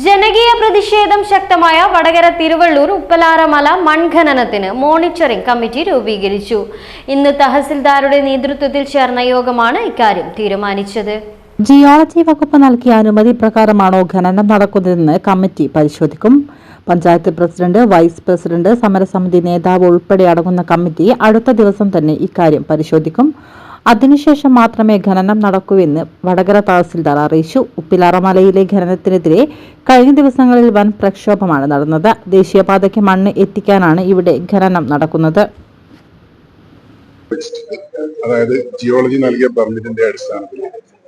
ജനകീയ പ്രതിഷേധം ശക്തമായ വടകര തിരുവള്ളൂർ ഉപ്പലാറമല മൺഖനനത്തിന് മോണിറ്ററിംഗ് കമ്മിറ്റി രൂപീകരിച്ചു. ഇന്ന് തഹസിൽദാരുടെ നേതൃത്വത്തിൽ ചേർന്ന യോഗമാണ് ഇക്കാര്യം തീരുമാനിച്ചത്. ജിയോളജി വകുപ്പ് നൽകിയ അനുമതി പ്രകാരമാണോ ഖനനം നടക്കുന്നതെന്ന് കമ്മിറ്റി പരിശോധിക്കും. പഞ്ചായത്ത് പ്രസിഡന്റ് വൈസ് പ്രസിഡന്റ് സമരസമിതി നേതാവ് ഉൾപ്പെടെ അടങ്ങുന്ന കമ്മിറ്റി അടുത്ത ദിവസം തന്നെ ഇക്കാര്യം പരിശോധിക്കും. അതിനുശേഷം മാത്രമേ ഖനനം നടക്കൂവെന്ന് വടകര തഹസിൽദാർ അറിയിച്ചു. ഉപ്പിലാറമലയിലെ ഖനനത്തിനെതിരെ കഴിഞ്ഞ ദിവസങ്ങളിൽ വൻ പ്രക്ഷോഭമാണ് നടന്നത്. ദേശീയപാതയ്ക്ക് മണ്ണ് എത്തിക്കാനാണ് ഇവിടെ ഖനനം നടക്കുന്നത്. അതായത് ജിയോളജി നൽകിയ പെർമിറ്റിന്റെ അടിസ്ഥാനത്തിൽ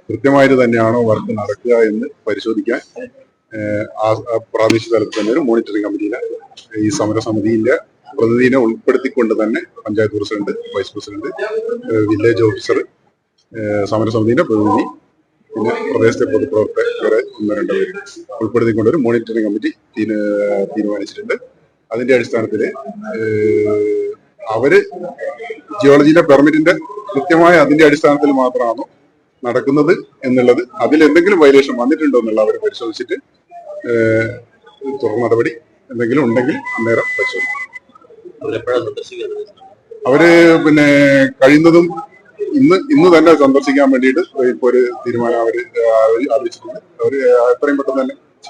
കൃത്യമായിട്ട് തന്നെയാണോ വർക്ക് നടക്കുക എന്ന് പരിശോധിക്കാൻ പ്രാദേശിക തലത്തിൽ തന്നെ ഒരു മോണിറ്ററിംഗ് കമ്മിറ്റിയിലെ ഈ സമരസമിതിയിലെ പ്രതിനിധിനെ ഉൾപ്പെടുത്തിക്കൊണ്ട് തന്നെ panchayat president vice president village officer സമരസമിതിയുടെ പ്രതിനിധി പിന്നെ പ്രദേശത്തെ പൊതുപ്രവർത്തകരെ ഒന്ന് രണ്ട് പേര് ഉൾപ്പെടുത്തിക്കൊണ്ട് ഒരു മോണിറ്ററിംഗ് കമ്മിറ്റി തീരുമാനിച്ചിട്ടുണ്ട്. അതിന്റെ അടിസ്ഥാനത്തിൽ അവർ ജിയോളജിയിലെ പെർമിറ്റിന്റെ കൃത്യമായ അതിന്റെ അടിസ്ഥാനത്തിൽ മാത്രമാണോ നടക്കുന്നത് എന്നുള്ളത്. അതിൽ എന്തെങ്കിലും വയലേഷൻ വന്നിട്ടുണ്ടോ എന്നുള്ള അവർ പരിശോധിച്ചിട്ട് തുടർ നടപടി എന്തെങ്കിലും ഉണ്ടെങ്കിൽ അന്നേരം പരിശോധിക്കും. അവർ പിന്നെ കഴിയുന്നതും ഇന്ന് ഇന്ന് തന്നെ സന്ദർശിക്കാൻ വേണ്ടിയിട്ട് ഇപ്പൊ ഒരു തീരുമാനം അവർ അറിയിച്ചിട്ടുണ്ട്. അവർ എത്രയും പെട്ടെന്ന് തന്നെ